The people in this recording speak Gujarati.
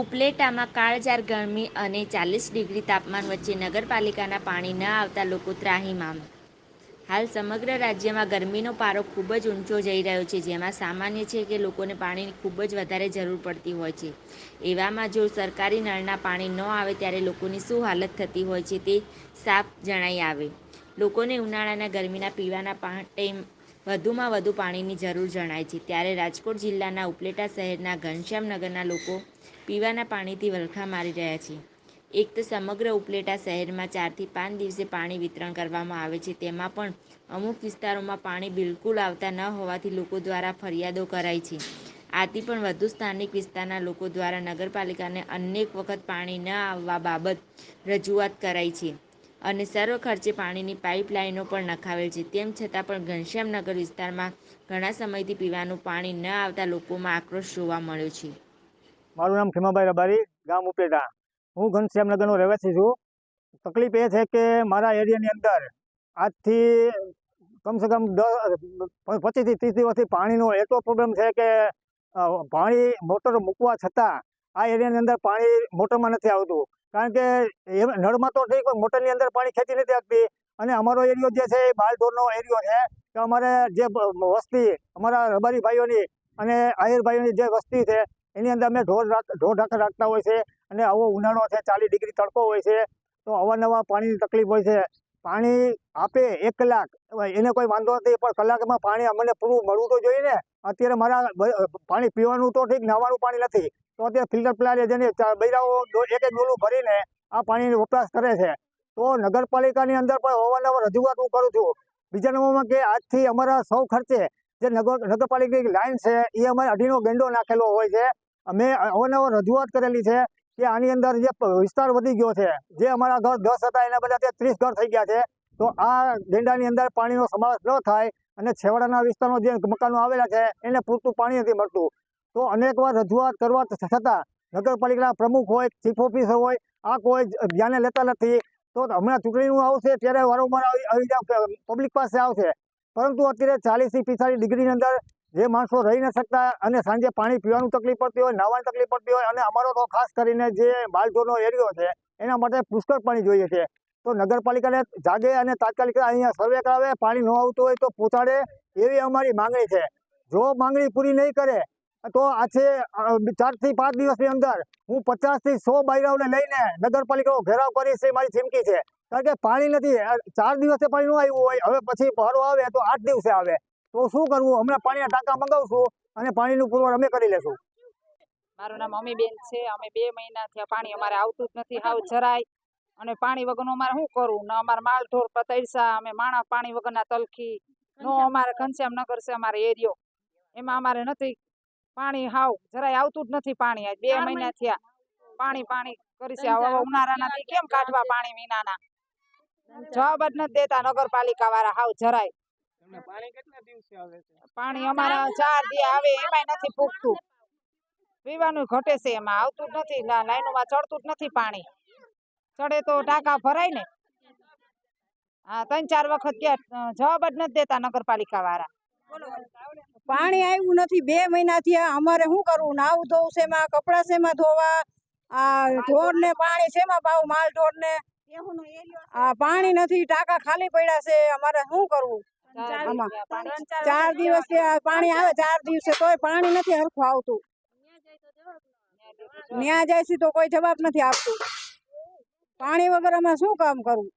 ઉપલેટામાં કાળજાર ગરમી અને ચાલીસ ડિગ્રી તાપમાન વચ્ચે નગરપાલિકાના પાણી ન આવતા લોકો ત્રાહીમામ. હાલ સમગ્ર રાજ્યમાં ગરમીનો પારો ખૂબ જ ઊંચો જઈ રહ્યો છે, જેમાં સામાન્ય છે કે લોકોને પાણીની ખૂબ જ વધારે જરૂર પડતી હોય છે. એવામાં જો સરકારી નળના પાણી ન આવે ત્યારે લોકોની શું હાલત થતી હોય છે તે સાફ જણાઈ આવે. લોકોને ઉનાળાના ગરમીના પીવાના માટે વધુમાં વધુ પાણીની જરૂર જણાય છે. ત્યારે રાજકોટ જિલ્લાના ઉપલેટા શહેરના ઘનશ્યામનગરના લોકો પીવાના પાણીથી વલખા મારી રહ્યા છે એક તો સમગ્ર ઉપલેટા શહેરમાં ચારથી પાંચ દિવસે પાણી વિતરણ કરવામાં આવે છે. તેમાં પણ અમુક વિસ્તારોમાં પાણી બિલકુલ આવતા ન હોવાથી લોકો દ્વારા ફરિયાદો કરાઈ છે. આથી પણ વધુ સ્થાનિક વિસ્તારના લોકો દ્વારા નગરપાલિકાને અનેક વખત પાણી ન આવવા બાબત રજૂઆત કરાઈ છે અને સર્વ ખર્ચે પાણીની પાઇપલાઇનો પણ નખાવેલ છે. તેમ છતાં પણ ઘનશ્યામનગર વિસ્તારમાં ઘણા સમયથી પીવાનું પાણી ન આવતા લોકોમાં આક્રોશ જોવા મળ્યો છે. મારું નામ ખેમાભાઈ રબારી, ગામ ઉપેટા. હું ઘનશ્યામનગરનો રહેવાસી છું. તકલીફ એ છે કે મારા એરિયાની અંદર આજથી કમસે કમ દસ, પચીસથી ત્રીસ દિવસથી પાણીનો એટલો પ્રોબ્લેમ છે કે પાણી મોટર મૂકવા છતાં આ એરિયાની અંદર પાણી મોટરમાં નથી આવતું. કારણ કે નળમાં તો ઠીક, પણ મોટરની અંદર પાણી ખેંચી નથી આપતી અને અમારો એરિયો જે છે એ બાલઢોરનો એરિયો છે કે અમારે જે વસ્તી અમારા રબારી ભાઈઓની અને આહિર ભાઈઓની જે વસ્તી છે એની અંદર અમે ઢોર ઢોર ઢાંક રાખતા હોય છે અને આવો ઉનાળો છે, ચાલીસ ડિગ્રી તડકો હોય છે, તો અવારનવાર પાણીની તકલીફ હોય છે. પાણી આપે એક કલાક એને કોઈ વાંધો નથી, પણ કલાકમાં પાણી અમને પૂરું મળવું તો જોઈએ ને. અત્યારે મારા પાણી પીવાનું તો ઠીક નાવાનું પાણી નથી, તો અત્યારે ફિલ્ટર પ્લાન્ટ જેને બૈરાઓ એક એક ડોલું ભરીને આ પાણીનો વપરાશ કરે છે. તો નગરપાલિકાની અંદર પણ અવારનવાર રજૂઆત હું કરું છું. બીજા નંબરમાં કે આજથી અમારા સૌ ખર્ચે જે નગર, નગરપાલિકાની લાઈન છે, એ અમારે અઢીનો ગેંડો નાખેલો હોય છે. અમે અવારનવાર રજૂઆત કરેલી છે કે આની અંદર જે વિસ્તાર વધી ગયો છે, જે અમારા ઘર દસ હતા, એના બધા તે ત્રીસ ઘર થઈ ગયા છે. તો આ ગેંડાની અંદર પાણીનો સમાવેશ ન થાય અને છેવાડાના વિસ્તારમાં જે મકાનો આવેલા છે, એને પૂરતું પાણી નથી મળતું. તો અનેકવાર રજૂઆત કરવા છતાં નગરપાલિકાના પ્રમુખ હોય, ચીફ ઓફિસર હોય, આ કોઈ ધ્યાને લેતા નથી. તો હમણાં ચૂંટણીનું આવશે, ત્યારે વારંવાર આવી પબ્લિક પાસે આવશે. પરંતુ અત્યારે ચાલીસથી પિસ્તાળીસ ડિગ્રીની અંદર જે માણસો રહી ન શકતા અને સાંજે પાણી પીવાનું તકલીફ પડતી હોય નાવાની તકલીફ પડતી હોય અને અમારો તો ખાસ કરીને જે બાલઢોરનો એરિયો છે, એના માટે પુષ્કળ પાણી જોઈએ છે. તો નગરપાલિકાને જાગે અને તાત્કાલિક અહીંયા સર્વે કરાવે, પાણી ન આવતું હોય તો પહોંચાડે એવી અમારી માંગણી છે. જો માંગણી પૂરી નહીં કરે, તો આજે ચારથી પાંચ દિવસની અંદર હું પચાસથી સો બાયરાઓને લઈને નગરપાલિકાનો ઘેરાવ કરીશ એ મારી ચીમકી છે. કારણ કે પાણી નથી. ચાર દિવસે પાણી ન આવ્યું હોય હવે પછી ભારો આવે તો આઠ દિવસે આવે. તો શું કરવું? હમણાં પાણીના ટાંકા મંગાવશું અને પાણીનું પુરવઠ અમે કરી લેશું. મારું નામ અમીબેન છે. અમે બે મહિના થયા પાણી અમારે આવતું જ નથી. હાવ જરાય. અને પાણી વગરનું અમારે શું કરવું? ને અમારે માલઢોર પતૈસા અમે માણા પાણી વગરના તલખી. નો અમારે ઘનશ્યામનગર છે અમારે એરિયો. એમાં અમારે નથી. પાણી હાવ જરાય આવતું જ નથી પાણી. બે મહિના થયા. પાણી પાણી કરી છે. ઉનાળાના કેમ કાઢવા પાણી વિનાના? જવાબ જ નથી દેતા નગરપાલિકા વાળા હાવ જરાય. પાણી અમારા ચાર દી આવે એમાંય નથી પૂગતું. પીવાનું ઘટે છે એમાં આવતું જ નથી લાઈનોમાં ચડતું જ નથી પાણી. ચડે તો ટાંકા ભરાય ને. હા ત્રણ ચાર વખત ગયા જવાબ જ નથી દેતા નગરપાલિકા વાળા પાણી આવ્યું નથી બે મહિના થયા અમારે શું કરવું? નાવું ધોવું શેમાં કપડાં શેમાં ધોવા? આ ઢોર ને પાણી શેમાં ભાવ? માલ ઢોર ને આ પાણી નથી ટાંકા ખાલી પડ્યા છે અમારે શું કરવું? ચાર દિવસ પાણી- ચાર દિવસ પાણી આવે ચાર દિવસે તોય પાણી નથી હરખું આવતું. ન્યા જાય છે તો કોઈ જવાબ નથી આપતું. પાણી વગર અમે શું કામ કરવું?